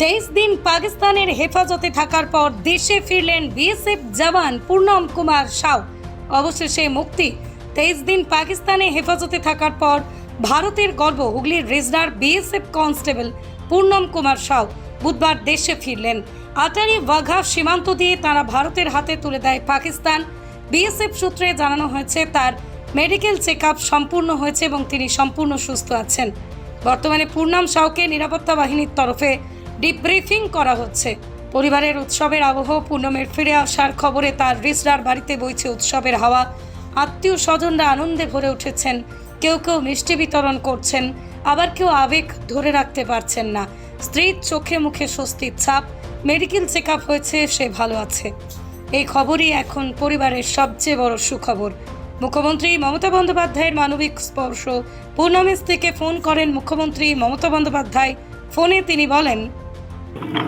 তেইশ দিন পাকিস্তানের হেফাজতে থাকার পর দেশে ফিরলেন বিএসএফ জওয়ান পূর্ণম কুমার সাউ। অবশেষে মুক্তি। তেইশ দিন পাকিস্তানে হেফাজতে থাকার পর ভারতের গর্ব, হুগলির রেজনার বিএসএফ কনস্টেবল পূর্ণম কুমার সাউ বুধবার দেশে ফিরলেন। আটারি বাঘা সীমান্ত দিয়ে তারা ভারতের হাতে তুলে দেয় পাকিস্তান। বিএসএফ সূত্রে জানানো হয়েছে, তার মেডিকেল চেক সম্পূর্ণ হয়েছে এবং তিনি সম্পূর্ণ সুস্থ আছেন। বর্তমানে পূর্ণাম সাউকে নিরাপত্তা বাহিনীর তরফে ডিব্রিফিং করা হচ্ছে। পরিবারের উৎসবের আবহ পূর্ণমের ফিরে আসার খবরে তার রিসরার বাড়িতে বইছে উৎসবের হাওয়া। আত্মীয় স্বজনরা আনন্দে ভরে উঠেছেন। কেউ কেউ মিষ্টি বিতরণ করছেন। আবার কেউ আবেগ ধরে রাখতে পারছেন না। স্ত্রীর চোখে মুখে স্বস্তির ছাপ। মেডিকেল চেক হয়েছে, সে ভালো আছে। এই খবরই এখন পরিবারের সবচেয়ে বড় সুখবর। মুখ্যমন্ত্রী মমতা বন্দ্যোপাধ্যায়ের মানবিক স্পর্শ। পূর্ণমিস থেকে ফোন করেন মুখ্যমন্ত্রী মমতা বন্দ্যোপাধ্যায়। ফোনে তিনি বলেন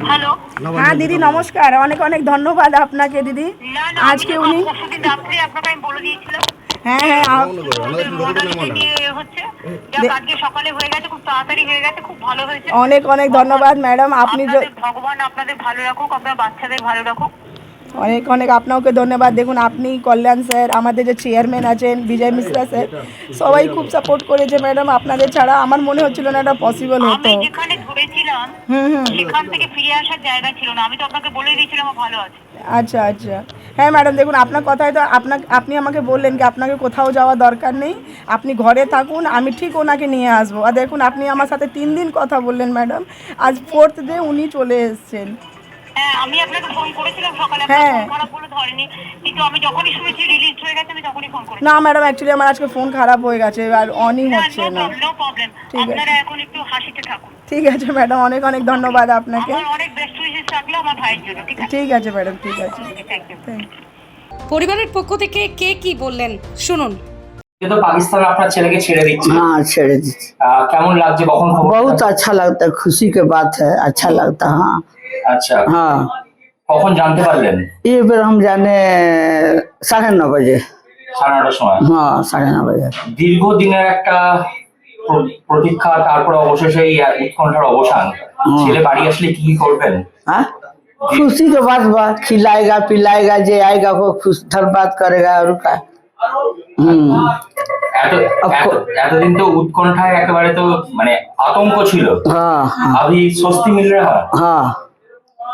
হ্যালো। হ্যাঁ দিদি নমস্কার। অনেক অনেক ধন্যবাদ আপনাকে দিদি। আজকে উনি পরশুদিন আপনাকে বলে দিয়েছিলাম। হ্যাঁ হ্যাঁ আপ- আমাদের মডেলকে নিয়ে হচ্ছে। যাক আজকে সকালে হয়ে গেছে খুব তাড়াতাড়ি হয়ে গেছে খুব ভালো হয়েছে। অনেক অনেক ধন্যবাদ ম্যাডাম। আপনি যে ভগবান আপনাদের ভালো রাখুক আপনার বাচ্চাদের ভালো রাখুক। অনেক অনেক আপনাকে ধন্যবাদ। দেখুন আপনি কল্যাণ স্যার আমাদের যে চেয়ারম্যান আছেন বিজয় মিশ্রা স্যার সবাই খুব সাপোর্ট করেছে ম্যাডাম আপনাদের ছাড়া আমার মনে হচ্ছিল না এটা পসিবল হতো। আমি যেখানে হুম সেখান থেকে ফিরে আসার জায়গা ছিল না। আমি তো আপনাকে বলে দিয়েছিলাম ভালো আছে। আচ্ছা আচ্ছা। হ্যাঁ ম্যাডাম দেখুন আপনার কথায় তো আপনাকে আপনি আমাকে বললেন কি আপনাকে কোথাও যাওয়া দরকার নেই আপনি ঘরে থাকুন আমি ঠিক ওনাকে নিয়ে আসব। আর দেখুন আপনি আমার সাথে তিন দিন কথা বললেন ম্যাডাম আজ ফোর্থ ডে উনি চলে এসেছেন। হ্যাঁ আমি আপনাকে ফোন করেছিলাম সকালে হ্যাঁ। আপনার ফোন খারাপ বলে ধরেনি কিন্তু আমি যখনই শুনেছি রিলিজ হয়ে গেছে আমি তখনই ফোন করেছি না ম্যাডাম অ্যাকচুয়ালি আমার আজকে ফোন খারাপ হয়ে গেছে আর অনই হচ্ছে না নো প্রবলেম ঠিক আছে। আপনারা এখন একটু হাসিতে থাকুন ঠিক আছে ম্যাডাম অনেক অনেক ধন্যবাদ আপনাকে আমার অনেক বেস্ট উইশেস থাকলো আমার ভাইয়ের জন্য ঠিক আছে ঠিক আছে ম্যাডাম ঠিক আছে থ্যাংক ইউ থ্যাংক পরিবারের পক্ষ থেকে কে কি বললেন শুনুন ये तो पाकिस्तान আপনার ছেলেকে ছেড়ে দিচ্ছে हाँ छेड़ दीजिए আহ, কেমন লাগছে কখন খবর बहुत अच्छा लगता है खुशी के बात है अच्छा लगता है हाँ আচ্ছা हाँ কখন জানতে পারলেন ये बेर हम जाने साढ़े नौ बजे সাড়ে নটার সময় हाँ साढ़े नौ बजे দীর্ঘদিনের একটা প্র- প্রতীক্ষা তারপরে অবশেষে এই উৎকণ্ঠার অবসান ছেলে বাড়ি আসলে কি কি করবেন हाँ खुशी के बात बा खिलाएगा पिलाएगा जे आएगा वो खुश धर बात करेगा और का हम्म এত এত- এতদিন তো উৎকণ্ঠায় একেবারে তো মানে আতঙ্ক ছিল हाँ हाँ আবি স্বস্তি মিল রা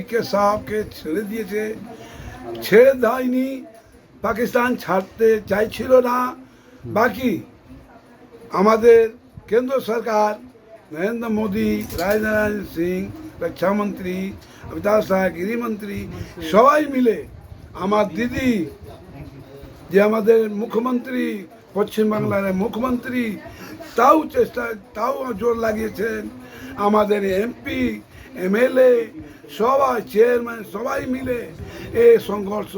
পিকে সাহকে ছেড়ে দিয়েছে। ছেড়ে দেয়নি, পাকিস্তান ছাড়তে চাইছিল না। বাকি আমাদের কেন্দ্র সরকার, নরেন্দ্র মোদী, রাজনারায়ণ সিং, রক্ষামন্ত্রী, অমিতাভ শাহ, গৃহমন্ত্রী, সবাই মিলে আমার দিদি, যে আমাদের মুখ্যমন্ত্রী পশ্চিমবাংলার মুখ্যমন্ত্রী, তাও চেষ্টা, তাও জোর লাগিয়েছেন। আমাদের এমপি এমএলএ সবাই চেয়ারম্যান সবাই মিলে এ সংঘর্ষ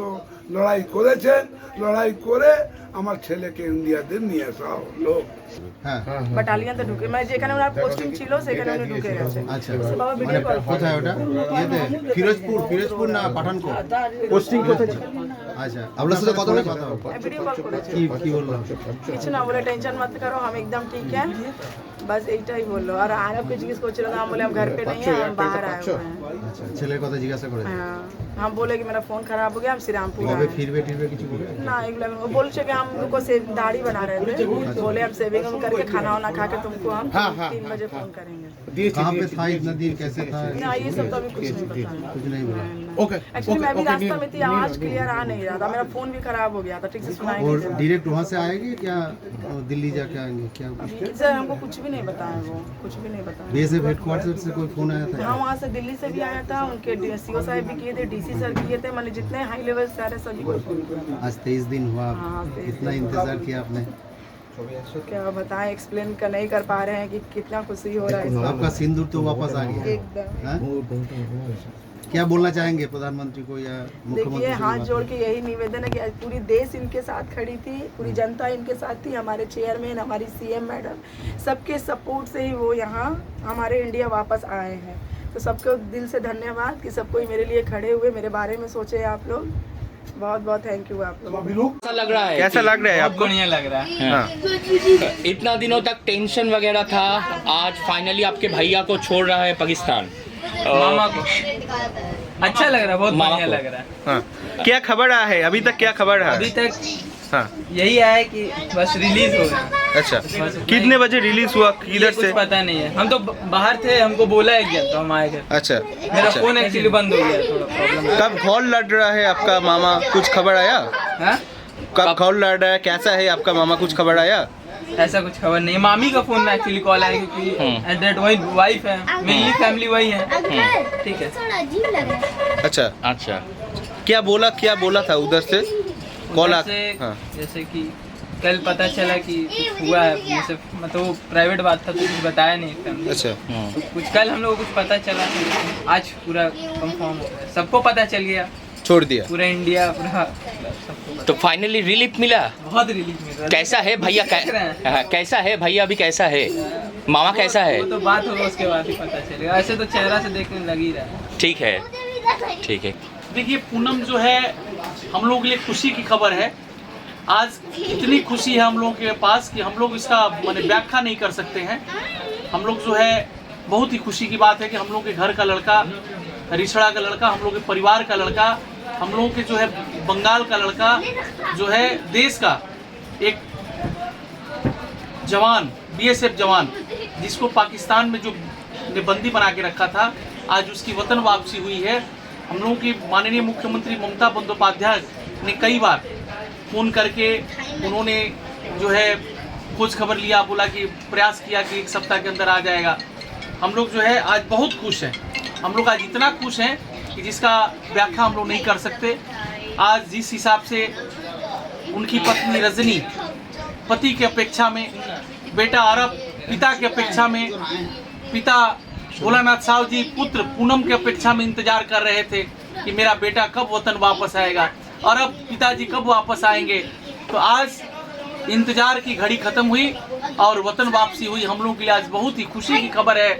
লড়াই করেছেন। লড়াই করে আমার ছেলেকে ইন্ডিয়াতে নিয়ে আসা হলো। আমি একদম ঢুকে যেখানে ওনার পোস্টিং ছিল সেখানে ঢুকে গেছে ওটা? না বলে টেনশন बस এইটাই বললো আর আরব को जिज्ञेस করছিল না हम बोले हम घर पे नहीं है हम बाहर आए हुए हैं আচ্ছা ছেলের কথা জিজ্ঞাসা করে हाँ, हम बोले कि मेरा फोन खराब हो गया हम श्रीरामपुर কবে आए ফিরবে টিরবে কিছু বলে ना एगुला वो बोल से कि हम लोग को से दाढ़ी बना रहे थे बोले हम सेविंग हम करके खाना वाना खा के तुमको हम तीन बजे फोन करेंगे कहाँ पे था इतना दिन कैसे था ना ये सब तो अभी कुछ नहीं बताया कुछ नहीं बोला एक्चुअली मैं भी रास्ता में थी आवाज क्लियर आ नहीं रहा था मेरा फोन भी खराब हो गया था ठीक से सुनाई और नहीं देता डायरेक्ट वहाँ से आएंगे क्या और दिल्ली जाके आएंगे क्या सर हमको कुछ भी नहीं बताया वो कुछ भी नहीं बताया बीएसएफ हेडक्वार्टर से कोई फ़ोन आया था हाँ वहाँ से दिल्ली से भी आया था उनके सी ओ साहब भी किए थे डीसी सर किए थे मैंने जितने हाई लेवल सारे सभी को। आज तेईस दिन हुआ इतना 23 इंतज़ार किया आपने? क्या बताएँ एक्सप्लेन कर नहीं कर पा रहे हैं कि कितना खुशी हो रहा है आपका सिंदूर तो वापस आ गया। एकदम। हाँ? क्या बोलना चाहेंगे प्रधानमंत्री को या देखिए हाथ जोड़ के यही निवेदन है कि आज पूरी देश इनके साथ खड़ी थी पूरी जनता इनके साथ थी हमारे चेयरमैन हमारी सीएम मैडम सबके सपोर्ट से ही वो यहाँ हमारे इंडिया वापस आए हैं। तो सबको दिल से धन्यवाद कि सब कोई मेरे लिए खड़े हुए मेरे बारे में सोचे आप लोग। बहुत बहुत थैंक यू आप लोग कैसा लग रहा है? कैसा लग रहा है आपको? बढ़िया लग रहा है? इतना दिनों तक टेंशन वगैरह था आज फाइनली आपके भैया को छोड़ रहा है पाकिस्तान। मामा को। अच्छा लग रहा है बहुत बढ़िया लग रहा है। हाँ। क्या खबर आया है? अभी तक क्या खबर है? अभी तक हाँ। यही आया कि बस रिलीज़ हो गया। अच्छा। कितने बजे रिलीज़ हुआ किधर से? पता नहीं है। हम तो बाहर थे हमको बोला है क्या तो हम आए गए अच्छा मेरा अच्छा। फ़ोन एक्चुअली बंद हो गया थोड़ा कब कॉल लड़ रहा है आपका मामा? कुछ खबर आया? हाँ? कब कॉल लड़ रहा है? कैसा है आपका मामा? कुछ खबर आया? ऐसा कुछ खबर नहीं। मामी का फ़ोन में एक्चुअली कॉल आया क्योंकि एट दैट वही वाइफ है। मेनली फैमिली वही है। ठीक है। अच्छा। अच्छा। क्या बोला क्या बोला था उधर से? कॉल आ जैसे हाँ। जैसे कि कल पता चला कि कुछ हुआ है जैसे मतलब वो प्राइवेट बात था तो कुछ बताया नहीं एकदम अच्छा। तो कुछ कल हम लोग को कुछ पता चला आज पूरा कंफर्म हो गया। सबको पता चल गया। छोड़ दिया। पूरा इंडिया पूरा तो फाइनली रिलीफ मिला? बहुत रिलीफ मिला। कैसा है भैया? कै, हैं। हाँ, कैसा है भैया अभी कैसा है? मामा कैसा है? वो तो बात होगा उसके बाद ही पता चलेगा। ऐसे तो चेहरा से देखने लग ही रहा है। ठीक है। ठीक है। देखिए पूनम जो है हम लोगों के लिए खुशी की खबर है। आज इतनी खुशी है हम लोगों के पास कि हम लोग इसका मैंने व्याख्या नहीं कर सकते हैं। हम लोग जो है, बहुत ही खुशी की बात है कि हम लोग के घर का लड़का रिछड़ा का लड़का, हम लोग के परिवार का लड़का, हम लोगों के जो है, बंगाल का लड़का, जो है, देश का एक जवान बीएसएफ जवान, जिसको पाकिस्तान में जो ने बंदी बना के रखा था, आज उसकी वतन वापसी हुई है। हम लोगों की माननीय मुख्यमंत्री ममता बंदोपाध्याय ने कई बार फ़ोन करके उन्होंने जो है खोज खबर लिया, बोला कि प्रयास किया कि एक सप्ताह के अंदर आ जाएगा। हम लोग जो है आज बहुत खुश हैं। हम लोग आज इतना खुश हैं कि जिसका व्याख्या हम लोग नहीं कर सकते। आज जिस हिसाब से उनकी पत्नी रजनी, पति की अपेक्षा में, बेटा अरब पिता की अपेक्षा में, पिता भोलानाथ साहु जी पुत्र पूनम की अपेक्षा में इंतज़ार कर रहे थे कि मेरा बेटा कब वतन वापस आएगा। अरब पिताजी कब वापस आएँगे? तो आज इंतज़ार की घड़ी खत्म हुई और वतन वापसी हुई। हम लोगों के लिए आज बहुत ही खुशी की खबर है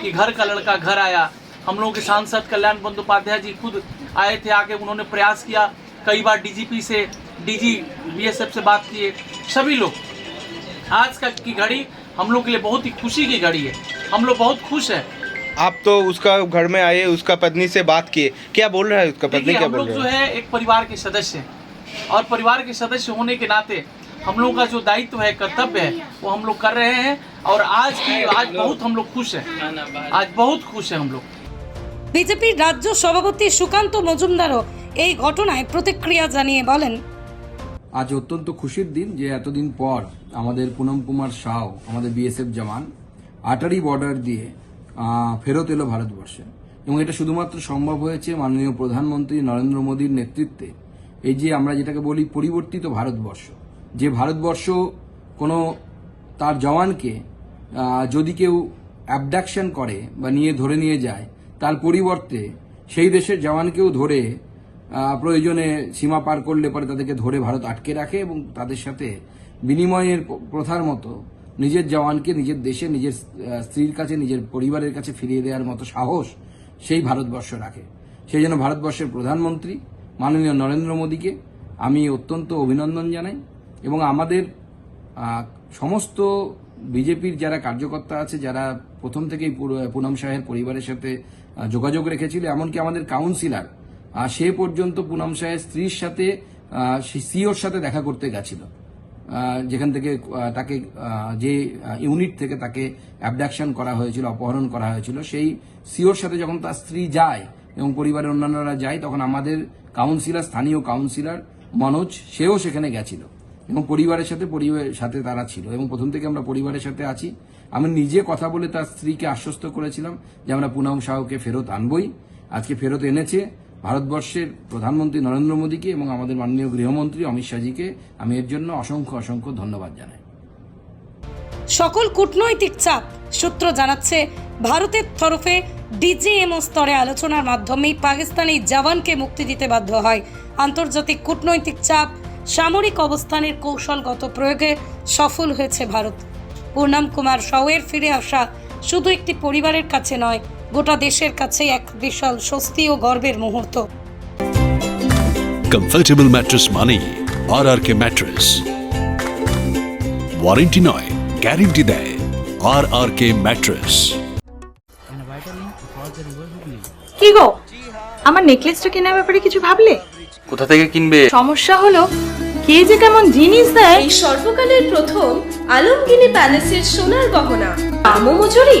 कि घर का लड़का घर आया। हम लोगों के सांसद कल्याण बंदोपाध्याय जी खुद आए थे आके उन्होंने प्रयास किया। कई बार डीजीपी से, डीजी बीएसएफ से बात किए। सभी लोग, आज का की घड़ी हम लोग के लिए बहुत ही खुशी की घड़ी है। हम लोग बहुत खुश हैं। आप तो उसका घर में आए उसका पत्नी से बात किए क्या बोल रहा है उसका पत्नी देखिए क्या हम बोल लोग जो रहा है है एक परिवार के सदस्य हैं और परिवार के सदस्य होने के नाते हम लोगों का जो दायित्व है कर्तव्य है वो हम लोग कर रहे हैं और आज की आज बहुत हम लोग खुश हैं आज बहुत खुश हैं हम लोग বিজেপির রাজ্য সভাপতি সুকান্ত মজুমদারও এই ঘটনায় প্রতিক্রিয়া জানিয়ে বলেন আজ অত্যন্ত খুশির দিন যে এতদিন পর আমাদের পুনম কুমার সাউ আমাদের বিএসএফ জওয়ান আটারি বর্ডার দিয়ে আহ, ফেরত এলো ভারতবর্ষে। এবং এটা শুধুমাত্র সম্ভব হয়েছে মাননীয় প্রধানমন্ত্রী নরেন্দ্র মোদীর নেতৃত্বে। এই যে আমরা যেটাকে বলি পরিবর্তিত ভারতবর্ষ, যে ভারতবর্ষ কোনো তার জওয়ানকে যদি কেউ অ্যাবডাকশন করে বা নিয়ে ধরে নিয়ে যায়, তার পরিবর্তে সেই দেশের জওয়ানকেও ধরে প্রয়োজনে সীমা পার করলে পরে তাদেরকে ধরে ভারত আটকে রাখে এবং তাদের সাথে বিনিময়ের প্রথার মতো নিজের জওয়ানকে, নিজের দেশে, নিজের স্ত্রীর কাছে, নিজের পরিবারের কাছে ফিরিয়ে দেওয়ার মতো সাহস সেই ভারতবর্ষ রাখে। সেই জন্য ভারতবর্ষের প্রধানমন্ত্রী মাননীয় নরেন্দ্র মোদীকে আমি অত্যন্ত অভিনন্দন জানাই এবং আমাদের সমস্ত বিজেপির যারা কার্যকর্তা আছে, যারা প্রথম থেকেই পুনম শাহের পরিবারের সাথে যোগাযোগ রেখেছিল, এমনকি আমাদের কাউন্সিলার সে পর্যন্ত পুনম শাহের স্ত্রীর সাথে সিওর সাথে দেখা করতে গেছিল। যেখান থেকে তাকে যে ইউনিট থেকে তাকে অ্যাবডাকশন করা হয়েছিল, অপহরণ করা হয়েছিল, সেই সিওর সাথে যখন তার স্ত্রী যায় এবং পরিবারের অন্যান্যরা যায়, তখন আমাদের কাউন্সিলর স্থানীয় কাউন্সিলর মনোজ, সেও সেখানে গেছিল। এবং পরিবারের সাথে পরিবারের সাথে তারা ছিল। এবং প্রথম থেকে আমরা পরিবারের সাথে আছি। আমি নিজে কথা বলে তার স্ত্রীকে আশ্বস্ত করেছিলাম যে আমরা পুনম সাহুকে ফেরত আনবই। আজকে ফেরত এনেছে। ভারতবর্ষের প্রধানমন্ত্রী নরেন্দ্র মোদীকে এবং আমাদের মাননীয় গৃহমন্ত্রী অমিত শাহজিকে আমি এর জন্য অসংখ্য অসংখ্য ধন্যবাদ জানাই। সকল কূটনৈতিক চাপ সূত্র জানাচ্ছে ভারতের তরফে ডিজিএমও স্তরে আলোচনার মাধ্যমে পাকিস্তানি জওয়ানকে মুক্তি দিতে বাধ্য হয়। আন্তর্জাতিক কূটনৈতিক চাপ, সামরিক অবস্থানের কৌশলগত প্রয়োগে সফল হয়েছে ভারত। পূর্ণম কুমার সাউয়ের ফিরে আসা শুধু একটি পরিবারের কাছে নয় গোটা দেশের কাছে এক বিশাল স্বস্তি ও গর্বের মুহূর্ত। কমফর্টেবল ম্যাট্রেস মানেই R R K mattress warranty নয় গ্যারেন্টি দেয় আর আর কে ম্যাট্রেস কি গো? আমার নেকলেসটা কেনার ব্যাপারে কিছু ভাবলে? কোথা থেকে কিনবে? সমস্যা হলো কে যে কেমন জিনিস দেয়? এই সর্বকালের প্রথম আলমগিনি প্যালেসের সোনার গহনা। দামও মজুরি